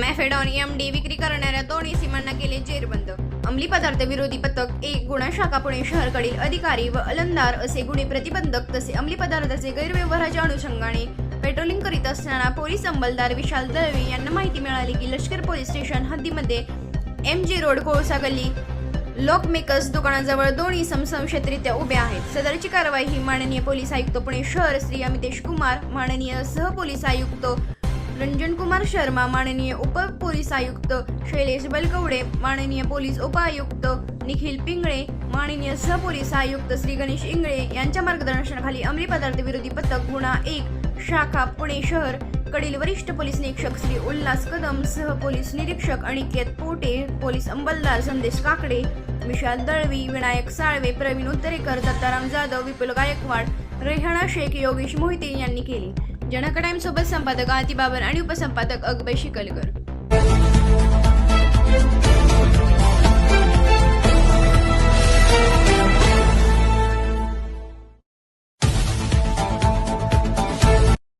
मॅफेडॉन M D विक्री करणाऱ्या दोन सीमांना केले जेरबंद. अंमली पदार्थ विरोधी पथक एक गुन्हा शाखा पुणे शहरकडील अधिकारी व अलंदार असे गुन्हे प्रतिबंधक तसे अंमली पदार्थाचे गैरव्यवहाराच्या अनुषंगाने पेट्रोलिंग करीत असताना पोलीस अंमलदार विशाल दळवी यांना माहिती मिळाली की लष्कर पोलीस स्टेशन हद्दीमध्ये एम जी रोड कोळसा गल्ली लॉकमेकर्स दुकानाजवळ दोन इसम संशयितरित्या उभे आहेत. सदरची कारवाई ही माननीय पोलीस आयुक्त पुणे शहर श्री अमितेश कुमार माननीय सहपोलीस आयुक्त रंजन कुमार शर्मा माननीय उप पोलीस आयुक्त शैलेश बलकवडे माननीय पोलीस उपायुक्त निखिल पिंगळे माननीय सहपोलीस आयुक्त श्री गणेश इंगळे यांच्या मार्गदर्शनाखाली अंमली पदार्थ विरोधी पथक गुन्हा एक शाखा पुणे शहर कडील वरिष्ठ पोलीस निरीक्षक श्री उल्हास कदम सह पोलीस निरीक्षक अनिकेत पोटे पोलीस अंमलदार संदेश काकडे विशाल दळवी विनायक साळवे प्रवीण उत्तरेकर दत्ताराम जाधव विपुल गायकवाड रेहाना शेख योगेश मोहिते यांनी केली. जनक टाइम सोबत संपादक आती बाबर आणि उपसंपादक अगबैशी शिकलकर.